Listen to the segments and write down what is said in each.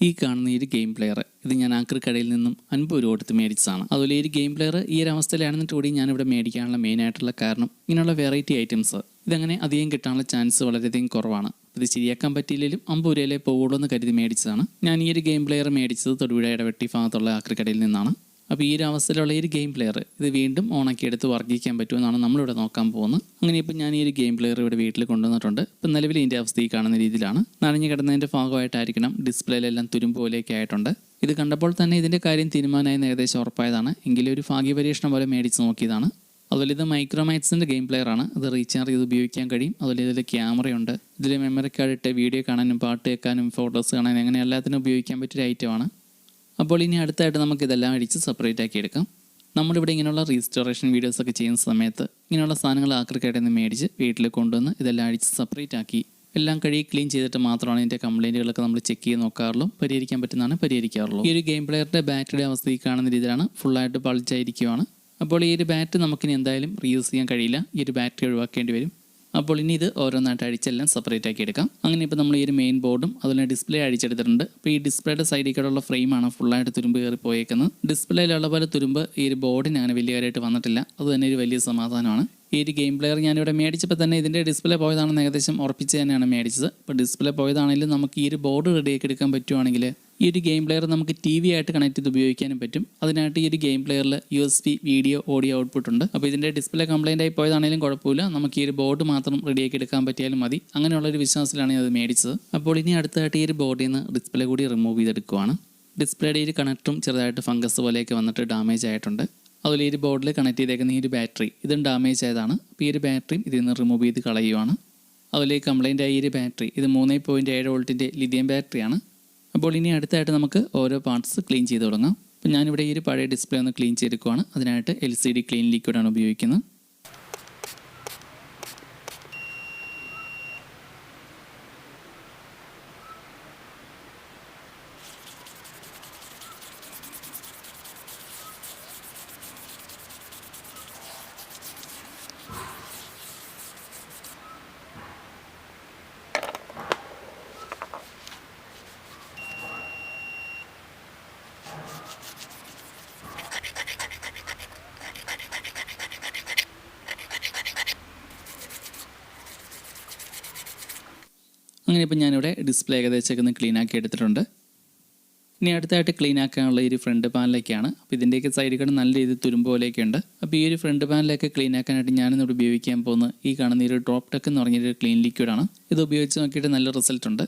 ഈ കാണുന്ന ഈ ഒരു ഗെയിം പ്ലെയർ ഇത് ഞാൻ ആക്രി കടയിൽ നിന്നും അൻപത് രൂപ കൊടുത്ത് മേടിച്ചതാണ്. അതുപോലെ ഈ ഒരു ഗെയിം പ്ലെയർ ഈ ഒരു അവസ്ഥയിലാണെന്നിട്ട് കൂടി ഞാൻ ഇവിടെ മേടിക്കാനുള്ള മെയിൻ ആയിട്ടുള്ള കാരണം ഇങ്ങനെയുള്ള വെറൈറ്റി ഐറ്റംസ് ഇതങ്ങനെ അധികം കിട്ടാനുള്ള ചാൻസ് വളരെയധികം കുറവാണ്. ഇത് ശരിയാക്കാൻ പറ്റിയില്ലെങ്കിലും അമ്പത് രൂപയിലേ പോകുള്ളൂ എന്ന് കരുതി മേടിച്ചതാണ്. ഞാൻ ഈ ഒരു ഗെയിം പ്ലെയർ മേടിച്ചത് തൊടുപുഴ ഇടവെട്ടി ഭാഗത്തുള്ള ആക്രി കടയിൽ നിന്നാണ്. അപ്പോൾ ഈ ഒരു അവസ്ഥയിലുള്ള ഈ ഒരു ഗെയിം പ്ലെയർ ഇത് വീണ്ടും ഓണാക്കി എടുത്ത് വർക്ക് ചെയ്യാൻ പറ്റുമെന്നാണ് നമ്മളിവിടെ നോക്കാൻ പോകുന്നത്. അങ്ങനെ ഇപ്പോൾ ഞാൻ ഈ ഒരു ഗെയിം പ്ലെയർ ഇവിടെ വീട്ടിൽ കൊണ്ടുവന്നിട്ടുണ്ട്. ഇപ്പം നിലവിൽ ഇതിന്റെ അവസ്ഥ ഈ കാണുന്ന രീതിയിലാണ്. നനഞ്ഞു കിടന്നതിന്റെ ഭാഗമായിട്ടായിരിക്കണം ഡിസ്പ്ലേയിലെല്ലാം തുരുമ്പ് പോലെയൊക്കെ ആയിട്ടുണ്ട്. ഇത് കണ്ടപ്പോൾ തന്നെ ഇതിന്റെ കാര്യം തീരുമാനമായി ഏകദേശം ഉറപ്പായതാണ്. എങ്കിലും ഒരു ഭാഗ്യപരീക്ഷണം പോലെ മേടിച്ച് നോക്കിയതാണ്. അതുപോലെ ഇത് മൈക്രോമാക്സിന്റെ ഗെയിം പ്ലെയർ ആണ്. ഇത് റീചാർജ് ചെയ്ത് ഉപയോഗിക്കാൻ കഴിയും. അതുപോലെ ഇതിൽ ക്യാമറയുണ്ട് ഇതിൽ മെമ്മറി കാർഡ് ഇട്ട് വീഡിയോ കാണാനും പാട്ട് കേൾക്കാനും ഫോട്ടോസ് കാണാനും അങ്ങനെ എല്ലാത്തിനും ഉപയോഗിക്കാൻ പറ്റിയ ഐറ്റമാണ് അപ്പോൾ ഇനി അടുത്തായിട്ട് നമുക്ക് ഇതെല്ലാം അടിച്ച് സെപ്പറേറ്റ് ആക്കി എടുക്കാം. നമ്മളിവിടെ ഇങ്ങനെയുള്ള റീസ്റ്റോറേഷൻ വീഡിയോസ് ഒക്കെ ചെയ്യുന്ന സമയത്ത് ഇങ്ങനെയുള്ള സാധനങ്ങൾ ആക്രിക്കടയിൽ നിന്ന് മേടിച്ച് വീട്ടിൽ കൊണ്ടുവന്ന് ഇതെല്ലാം അടിച്ച് സെപ്പറേറ്റ് ആക്കി എല്ലാം കഴുകി ക്ലീൻ ചെയ്തിട്ട് മാത്രമാണ് ഇതിന്റെ കംപ്ലൈന്റുകളൊക്കെ നമ്മൾ ചെക്ക് ചെയ്ത് നോക്കാറുള്ളൂ. പരിഹരിക്കാൻ പറ്റുന്നതാണ് പരിഹരിക്കാറുള്ളൂ. ഈ ഒരു ഗെയിം പ്ലെയറിന്റെ ബാറ്ററിയുടെ അവസ്ഥ ഈ കാണുന്ന രീതിയിലാണ്. ഫുള്ളായിട്ട് പളിച്ചായിരിക്കുവാണ് അപ്പോൾ ഈ ഒരു ബാറ്റ് നമുക്കിനി എന്തായാലും റീയൂസ് ചെയ്യാൻ കഴിയില്ല. ഈ ഒരു ബാറ്ററി ഒഴിവാക്കേണ്ടി വരും. അപ്പോൾ ഇനി ഇത് ഓരോന്നായിട്ട് അടിച്ചെല്ലാം സെപ്പറേറ്റ് ആക്കി എടുക്കാം. അങ്ങനെ ഇപ്പോൾ നമ്മൾ ഈ ഒരു മെയിൻ ബോർഡും അതുപോലെ ഡിസ്പ്ലേ അടിച്ചെടുത്തിട്ടുണ്ട് അപ്പോൾ ഈ ഡിസ്പ്ലേയുടെ സൈഡിൽ കൂടെയുള്ള ഫ്രെയിമാണ് ഫുള്ളായിട്ട് തുരുമ്പ് കയറി പോയേക്കുന്നത്. ഡിസ്പ്ലേയിലുള്ള പോലെ തുരുമ്പ് ഈ ഒരു ബോർഡിന് അങ്ങനെ വലിയ കാര്യമായിട്ട് വന്നിട്ടില്ല. അത് തന്നെ ഒരു വലിയ സമാധാനമാണ്. ഈ ഒരു ഗെയിം പ്ലെയർ ഞാനിവിടെ മേടിച്ചപ്പോൾ തന്നെ ഇതിന്റെ ഡിസ്പ്ലേ പോയതാണെന്ന് ഏകദേശം ഉറപ്പിച്ച് തന്നെയാണ് മേടിച്ചത്. അപ്പോൾ ഡിസ്പ്ലേ പോയതാണെങ്കിലും നമുക്ക് ഈ ഒരു ബോർഡ് റെഡിയാക്കി എടുക്കാൻ പറ്റുവാണെങ്കിൽ ഈ ഒരു ഗെയിം പ്ലെയർ നമുക്ക് ടി വി ആയിട്ട് കണക്ട് ചെയ്ത് ഉപയോഗിക്കാനും പറ്റും. അതിനായിട്ട് ഈ ഒരു game പ്ലെയറിൽ U S B video audio output ഉണ്ട്. അപ്പോൾ ഇതിന്റെ ഡിസ്പ്ലേ കംപ്ലൈന്റ് ആയി പോയതാണെങ്കിലും കുഴപ്പമില്ല. നമുക്ക് ഈ ഒരു ബോർഡ് മാത്രം റെഡിയാക്കി എടുക്കാൻ പറ്റിയാലും മതി. അങ്ങനെയുള്ള ഒരു വിശ്വാസത്തിലാണ് ഞാൻ അത് മേടിച്ചത്. അപ്പോൾ ഇനി അടുത്തായിട്ട് ഈ ഒരു ബോർഡിൽ നിന്ന് ഡിസ്പ്ലേ കൂടി റിമൂവ് ചെയ്തെടുക്കുവാണ്. ഡിസ്പ്ലേയുടെ ഈ ഒരു കണക്ടറും ചെറുതായിട്ട് ഫംഗസ് പോലെയൊക്കെ വന്നിട്ട് ഡാമേജ് ആയിട്ടുണ്ട്. അതുപോലെ ഈ ഒരു ബോർഡിൽ കണക്ട് ചെയ്തേക്കുന്ന ഈ ഒരു ബാറ്ററി ഇതും ഡാമേജ് ആയതാണ്. അപ്പോൾ ഈ ഒരു ബാറ്ററിയും ഇതിൽ നിന്ന് റിമൂവ് ചെയ്ത് കളയുവാണ്. അതുപോലെ കംപ്ലൈന്റ് ആയ ഈ ഒരു ബാറ്ററി ഇത് മൂന്ന് പോയിന്റ് ഏഴ് വോൾട്ടിന്റെ ലിഥിയം ബാറ്ററിയാണ് അപ്പോൾ ഇനി അടുത്തായിട്ട് നമുക്ക് ഓരോ പാർട്സ് ക്ലീൻ ചെയ്ത് തുടങ്ങാം. അപ്പോൾ ഞാനിവിടെ ഈ ഒരു പഴയ ഡിസ്പ്ലേ ഒന്ന് ക്ലീൻ ചെയ്തെടുക്കുവാണ്. അതിനായിട്ട് എൽ സി ഡി ക്ലീൻ ലിക്വിഡാണ് ഉപയോഗിക്കുന്നത്. അങ്ങനെ ഇപ്പം ഞാനിവിടെ ഡിസ്പ്ലേ ഏകദേശമൊക്കെ ഒന്ന് ക്ലീൻ ആക്കി എടുത്തിട്ടുണ്ട്. ഇനി അടുത്തായിട്ട് ക്ലീൻ ആക്കാനുള്ള ഈ ഒരു ഫ്രണ്ട് പാനലൊക്കെയാണ് അപ്പോൾ ഇതിന്റെയൊക്കെ സൈഡുകൾ നല്ല രീതിയിൽ തുരുമ്പ് പോലെയൊക്കെ ഉണ്ട്. അപ്പോൾ ഈ ഒരു ഫ്രണ്ട് പാനലൊക്കെ ക്ലീൻ ആക്കാനായിട്ട് ഞാനിന്നിവിടെ ഉപയോഗിക്കാൻ പോകുന്ന ഈ കാണുന്ന ഈ ഒരു ഡ്രോപ്പ് ടെക്ക് എന്ന് പറഞ്ഞൊരു ക്ലീൻ ലിക്വിഡാണ്. ഇത് ഉപയോഗിച്ച് നോക്കിയിട്ട് നല്ല റിസൾട്ട് ഉണ്ട്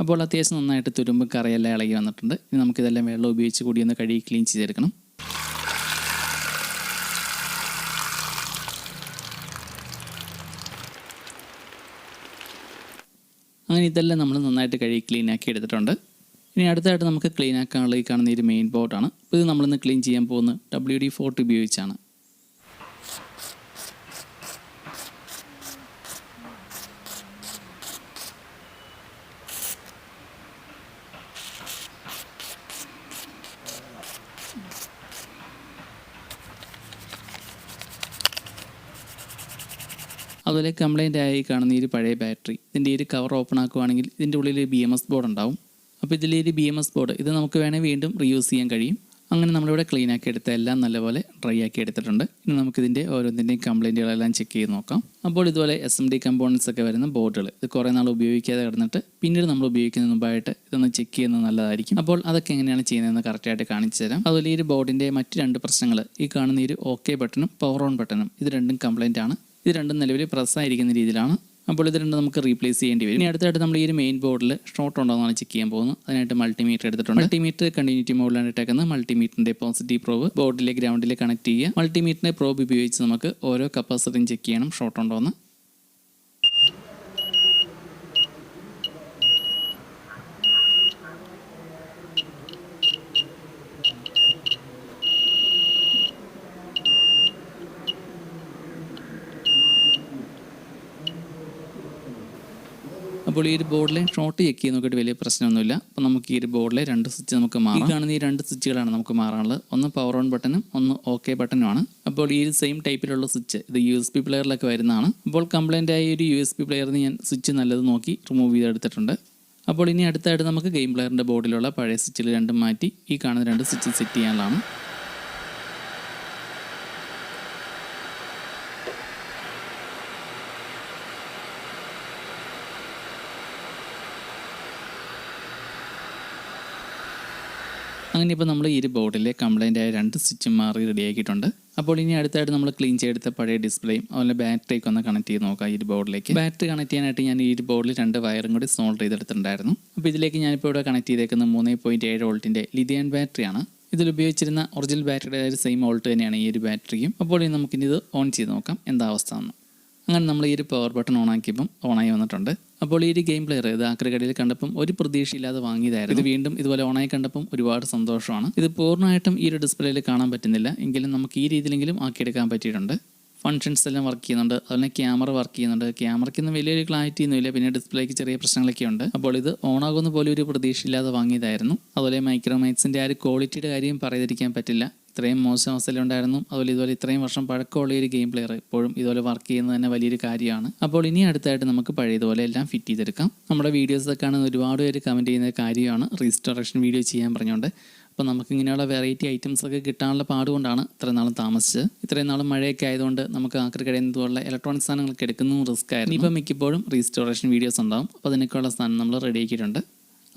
അപ്പോൾ അത്യാവശ്യം നന്നായിട്ട് തുരുമ്പ് കറിയെല്ലാം ഇളകി വന്നിട്ടുണ്ട്. ഇനി നമുക്കിതെല്ലാം വെള്ളം ഉപയോഗിച്ച് കൂടി ഒന്ന് കഴുകി ക്ലീൻ ചെയ്തെടുക്കണം. അങ്ങനെ ഇതെല്ലാം നമ്മൾ നന്നായിട്ട് കഴുകി ക്ലീൻ ആക്കി എടുത്തിട്ടുണ്ട്. ഇനി അടുത്തായിട്ട് നമുക്ക് ക്ലീൻ ആക്കാനുള്ള ഈ കാണുന്ന ഒരു മെയിൻ ബോട്ടാണ് ഇത് നമ്മളിന്ന് ക്ലീൻ ചെയ്യാൻ പോകുന്നത് ഡബ്ല്യു ഡി ഫോർട്ട് ഉപയോഗിച്ചാണ്. അതുപോലെ കംപ്ലൈന്റ് ആയി കാണുന്ന ഈ ഒരു പഴയ ബാറ്ററി ഇതിന്റെ ഒരു കവർ ഓപ്പൺ ആക്കുവാണെങ്കിൽ ഇതിന്റെ ഉള്ളിൽ ബി എം എസ് ബോർഡ് ഉണ്ടാവും. അപ്പോൾ ഇതിൽ ഒരു ബി എം എസ് ബോർഡ് ഇത് നമുക്ക് വേണേൽ വീണ്ടും റീയൂസ് ചെയ്യാൻ കഴിയും. അങ്ങനെ നമ്മളിവിടെ ക്ലീൻ ആക്കി എടുത്ത എല്ലാം നല്ലപോലെ ഡ്രൈ ആക്കി എടുത്തിട്ടുണ്ട്. ഇനി നമുക്കിതിന്റെ ഓരോന്നിന്റെയും കംപ്ലൈന്റുകളെല്ലാം ചെക്ക് ചെയ്ത് നോക്കാം. അപ്പോൾ ഇതുപോലെ എസ് എം ഡി കമ്പോണൻസ് ഒക്കെ വരുന്ന ബോർഡുകൾ ഇത് കുറേ നാൾ ഉപയോഗിക്കാതെ കിടന്നിട്ട് പിന്നീട് നമ്മൾ ഉപയോഗിക്കുന്ന മുമ്പായിട്ട് ഇതൊന്ന് ചെക്ക് ചെയ്യുന്നത് നല്ലതായിരിക്കും. അപ്പോൾ അതൊക്കെ എങ്ങനെയാണ് ചെയ്യുന്നതെന്ന് കറക്റ്റായിട്ട് കാണിച്ചു തരാം. അതുപോലെ ഈ ഒരു ബോർഡിന്റെ മറ്റ് രണ്ട് പ്രശ്നങ്ങൾ ഈ കാണുന്ന ഈ ഒരു ഓക്കെ ബട്ടണും പവർ ഓൺ ബട്ടണും ഇത് രണ്ടും കംപ്ലൈന്റ് ആണ്. ഇത് രണ്ടും നിലവിൽ പ്രസ്സായിരിക്കുന്ന രീതിയിലാണ്. അപ്പോൾ ഇത് രണ്ടും നമുക്ക് റീപ്ലേസ് ചെയ്യേണ്ടി വരും. ഇനി അടുത്തായിട്ട് നമ്മൾ ഈ ഒരു മെയിൻ ബോർഡിൽ ഷോർട്ട് ഉണ്ടോ എന്നാണ് ചെക്ക് ചെയ്യാൻ പോകുന്നത്. അതിനായിട്ട് മൾട്ടിമീറ്റർ എടുത്തിട്ടുണ്ട്. മൾട്ടിമീറ്റർ കണ്ടിന്യൂറ്റി മോഡിലാണ് ഇട്ടേക്കുന്നത്. മൾട്ടിമീറ്ററിന്റെ പോസിറ്റീവ് പ്രോബ് ബോർഡിലെ ഗ്രൗണ്ടിൽ കണക്ട് ചെയ്യുക. മൾട്ടിമീറ്ററിന്റെ പ്രോബ് ഉപയോഗിച്ച് നമുക്ക് ഓരോ കപ്പാസിറ്റിയും ചെക്ക് ചെയ്യണം. ഷോർട്ട് ഉണ്ടോ എന്ന് അപ്പോൾ ഈ ഒരു ബോർഡിലെ ഷോർട്ട് ചെക്ക് ചെയ്ത് നോക്കിയിട്ട് വലിയ പ്രശ്നമൊന്നുമില്ല. അപ്പോൾ നമുക്ക് ഈ ഒരു ബോർഡിലെ രണ്ട് സ്വിച്ച് നമുക്ക് മാറാം. ഈ കാണുന്ന ഈ രണ്ട് സ്വിച്ചുകളാണ് നമുക്ക് മാറാനുള്ളത്. ഒന്ന് പവർ ഓൺ ബട്ടണും ഒന്ന് ഓക്കെ ബട്ടണുമാണ് അപ്പോൾ ഈ സെയിം ടൈപ്പിലുള്ള സ്വിച്ച് ഇത് യു എസ് പി പ്ലെയറിലൊക്കെ വരുന്നതാണ്. അപ്പോൾ കംപ്ലൈന്റ് ആയ ഒരു യു എസ് പി പ്ലെയറിന് ഞാൻ സ്വിച്ച് നല്ലത് നോക്കി റിമൂവ് ചെയ്തെടുത്തിട്ടുണ്ട് അപ്പോൾ ഇനി അടുത്തായിട്ട് നമുക്ക് ഗെയിം പ്ലെയറിന്റെ ബോർഡിലുള്ള പഴയ സ്വിച്ചിൽ രണ്ടും മാറ്റി ഈ കാണുന്ന രണ്ട് സ്വിച്ച് സെറ്റ് ചെയ്യാനുള്ളതാണ്. അങ്ങനെ ഇപ്പോൾ നമ്മൾ ഈ ഒരു ബോർഡിലെ കംപ്ലൈന്റ് ആയ രണ്ട് സ്വിച്ച് മാറി റെഡിയാക്കിയിട്ടുണ്ട് അപ്പോൾ ഇനി അടുത്തായിട്ട് നമ്മൾ ക്ലീൻ ചെയ്തെടുത്ത പഴയ ഡിസ്പ്ലേയും അതുപോലെ ബാറ്ററിയൊക്കെ ഒന്ന് കണക്ട് ചെയ്ത് നോക്കാം ഈ ഒരു ബോർഡിലേക്ക് ബാറ്ററി കണക്ട് ചെയ്യാനായിട്ട് ഞാൻ ഈ ഒരു ബോർഡിൽ രണ്ട് വയറും കൂടി സോൾഡ് ചെയ്തെടുത്തിട്ടുണ്ടായിരുന്നു. അപ്പോൾ ഇതിലേക്ക് ഞാനിപ്പോൾ ഇവിടെ കണക്ട് ചെയ്തേക്കുന്ന മൂന്ന് പോയിന്റ് ഏഴ് വോൾട്ടിന്റെ ലിഥിയൻ ബാറ്ററിയാണ് ഇതിൽ ഉപയോഗിച്ചിരുന്ന ഒറിജിനൽ ബാറ്ററിയുടെ സെയിം വോൾട്ട് തന്നെയാണ് ഈ ഒരു ബാറ്ററിയും അപ്പോൾ ഇനി നമുക്കിനി ഇത് ഓൺ ചെയ്ത് നോക്കാം. എന്താ അവസ്ഥ എന്ന്. അങ്ങനെ നമ്മൾ ഈ ഒരു പവർ ബട്ടൺ ഓൺ ആക്കിയപ്പം ഓണായി വന്നിട്ടുണ്ട്. അപ്പോൾ ഈ ഒരു ഗെയിം പ്ലെയർ ഇത് ആക്രികടയിൽ കണ്ടപ്പം ഒരു പ്രതീക്ഷയില്ലാതെ വാങ്ങിയതായിരുന്നു. ഇത് വീണ്ടും ഇതുപോലെ ഓണായി കണ്ടപ്പം ഒരുപാട് സന്തോഷമാണ്. ഇത് പൂർണമായിട്ടും ഈ ഒരു ഡിസ്പ്ലേയിൽ കാണാൻ പറ്റുന്നില്ല. എങ്കിലും നമുക്ക് ഈ രീതിയിലെങ്കിലും ആക്കിയെടുക്കാൻ പറ്റിയിട്ടുണ്ട്. ഫങ്ഷൻസ് എല്ലാം വർക്ക് ചെയ്യുന്നുണ്ട്. അതുപോലെ ക്യാമറ വർക്ക് ചെയ്യുന്നുണ്ട്. ക്യാമറയ്ക്കൊന്നും വലിയൊരു ക്ലാരിറ്റി ഒന്നുമില്ല പിന്നെ ഡിസ്പ്ലേക്ക് ചെറിയ പ്രശ്നങ്ങളൊക്കെ ഉണ്ട്. അപ്പോൾ ഇത് ഓൺ പോലെ ഒരു പ്രതീക്ഷയില്ലാതെ വാങ്ങിയതായിരുന്നു. അതുപോലെ മൈക്രോമൈറ്റ്സിന്റെ ആ ഒരു ക്വാളിറ്റിയുടെ കാര്യം പറയാതിരിക്കാൻ പറ്റില്ല. ഇത്രയും മോശം അവസ്ഥയിലുണ്ടായിരുന്നു. അതുപോലെ ഇതുപോലെ ഇത്രയും വർഷം പഴക്കമുള്ള ഒരു ഗെയിം പ്ലെയർ ഇപ്പോഴും ഇതുപോലെ വർക്ക് ചെയ്യുന്നത് തന്നെ വലിയൊരു കാര്യമാണ്. അപ്പോൾ ഇനി അടുത്തായിട്ട് നമുക്ക് പഴയതുപോലെ എല്ലാം ഫിറ്റ് ചെയ്തെടുക്കാം. നമ്മുടെ വീഡിയോസൊക്കെ കാണുന്ന ഒരുപാട് പേര് കമന്റ് ചെയ്യുന്ന കാര്യമാണ്. റീസ്റ്റോറേഷൻ വീഡിയോ ചെയ്യാൻ പറഞ്ഞുകൊണ്ട്. അപ്പോൾ നമുക്ക് ഇങ്ങനെയുള്ള വെറൈറ്റി ഐറ്റംസ് ഒക്കെ കിട്ടാനുള്ള പാടുകൊണ്ടാണ് ഇത്രയും നാളും താമസിച്ചത്. ഇത്രയും നാളും മഴയൊക്കെ ആയതുകൊണ്ട് നമുക്ക് ആക്രി കടയിൽ നിന്നുള്ള ഇലക്ട്രോണിക് സാധനങ്ങളൊക്കെ എടുക്കുന്നതും റിസ്ക് ആയിരുന്നു. ഇപ്പം മിക്കപ്പോഴും റീസ്റ്റോറേഷൻ വീഡിയോസ് ഉണ്ടാവും. അപ്പോൾ അതിനൊക്കെയുള്ള സാധനം നമ്മൾ റെഡി ആക്കിയിട്ടുണ്ട്.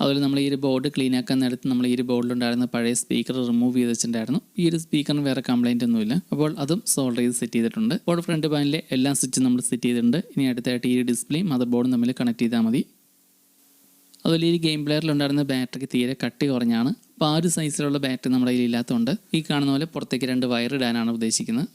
അതുപോലെ നമ്മൾ ഈ ഒരു ബോർഡ് ക്ലീൻ ആക്കാൻ നേരത്ത് നമ്മൾ ഈ ഒരു ബോർഡിലുണ്ടായിരുന്ന പഴയ സ്പീക്കർ റിമൂവ് ചെയ്ത് വെച്ചിട്ടുണ്ടായിരുന്നു. ഈ ഒരു സ്പീക്കറിന് വേറെ കംപ്ലൈന്റ് ഒന്നുമില്ല. അപ്പോൾ അതും സോൾവ് ചെയ്ത് സെറ്റ് ചെയ്തിട്ടുണ്ട്. ബോർഡ് ഫ്രണ്ട് പാനലിലെ എല്ലാ സ്വിച്ചും നമ്മൾ സെറ്റ് ചെയ്തിട്ടുണ്ട്. ഇനി അടുത്തായിട്ട് ഈ ഒരു ഡിസ്പ്ലേയും മദർ ബോർഡും തമ്മിൽ കണക്ട് ചെയ്താൽ മതി. അതുപോലെ ഈ ഗെയിം പ്ലെയറിലുണ്ടായിരുന്ന ബാറ്ററിക്ക് തീരെ കട്ടി കുറഞ്ഞാണ്. അപ്പോൾ ആ ഒരു സൈസിലുള്ള ബാറ്ററി നമ്മുടെ കയ്യിൽ ഇല്ലാത്തതുകൊണ്ട് ഈ കാണുന്ന പോലെ പുറത്തേക്ക് രണ്ട് വയർ ഇടാനാണ് ഉദ്ദേശിക്കുന്നത്.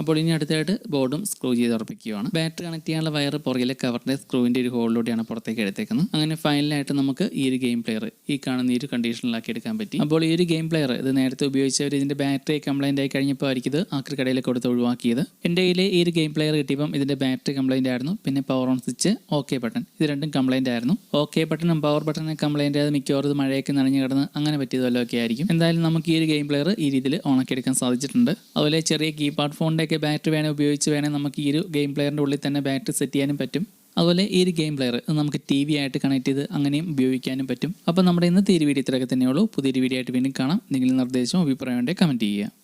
അപ്പോൾ ഇനി അടുത്തായിട്ട് ബോർഡും സ്ക്രൂ ചെയ്ത് ഉറപ്പിക്കുകയാണ്. ബാറ്ററി കണക്ട് ചെയ്യാനുള്ള വയർ പുറകിലെ കവറിന്റെ സ്ക്രൂവിന്റെ ഒരു ഹോളിലൂടെയാണ് പുറത്തേക്ക് എടുത്തേക്കുന്നത്. അങ്ങനെ ഫൈനലായിട്ട് നമുക്ക് ഈ ഒരു ഗെയിം പ്ലെയർ ഈ കാണുന്ന ഈ ഒരു കണ്ടീഷനിലാക്കി എടുക്കാൻ പറ്റി. അപ്പോൾ ഈ ഒരു ഗെയിം പ്ലെയർ ഇത് നേരത്തെ ഉപയോഗിച്ചവർ ഇതിന്റെ ബാറ്ററി കംപ്ലൈന്റ് ആയി കഴിഞ്ഞപ്പോൾ ആയിരിക്കും ഇത് ആക്രി കടയിൽ കൊടുത്ത് ഒഴിവാക്കിയത്. എന്റെ കയ്യിൽ ഈ ഒരു ഗെയിം പ്ലെയർ കിട്ടിയപ്പം ഇതിന്റെ ബാറ്ററി കംപ്ലൈന്റ് ആയിരുന്നു. പിന്നെ power on switch okay button ഇത് രണ്ടും കംപ്ലൈന്റ് ആയിരുന്നു. ഓക്കെ ബട്ടണും പവർ ബട്ടണും കംപ്ലൈന്റ് ആയത് മിക്കവാറും മഴയൊക്കെ നനഞ്ഞു കിടന്ന് അങ്ങനെ പറ്റിയതല്ലോ ഒക്കെ ആയിരിക്കും. എന്തായാലും നമുക്ക് ഈ ഒരു ഗെയിം പ്ലെയർ ഈ രീതിയിൽ ഓണാക്കി എടുക്കാൻ സാധിച്ചിട്ടുണ്ട്. അതുപോലെ ചെറിയ കീപാഡ് ഫോണിന്റെ ഒക്കെ ബാറ്ററി വേണേൽ ഉപയോഗിച്ച് വേണേൽ നമുക്ക് ഈ ഒരു ഗെയിം പ്ലെയറിന്റെ ഉള്ളിൽ തന്നെ ബാറ്ററി സെറ്റ് ചെയ്യാനും പറ്റും. അതുപോലെ ഈ ഒരു ഗെയിം പ്ലെയർ നമുക്ക് ടി വി ആയിട്ട് കണക്ട് ചെയ്ത് അങ്ങനെയും ഉപയോഗിക്കാനും പറ്റും. അപ്പോൾ നമ്മുടെ ഇന്നത്തെ ഈ വീഡിയോ ഇത്രയൊക്കെ തന്നെയുള്ളൂ പുതിയൊരു വീഡിയോ ആയിട്ട് വീണ്ടും കാണാം. നിങ്ങളുടെ നിർദ്ദേശവും അഭിപ്രായം ഉണ്ടെങ്കിൽ കമന്റ് ചെയ്യുക.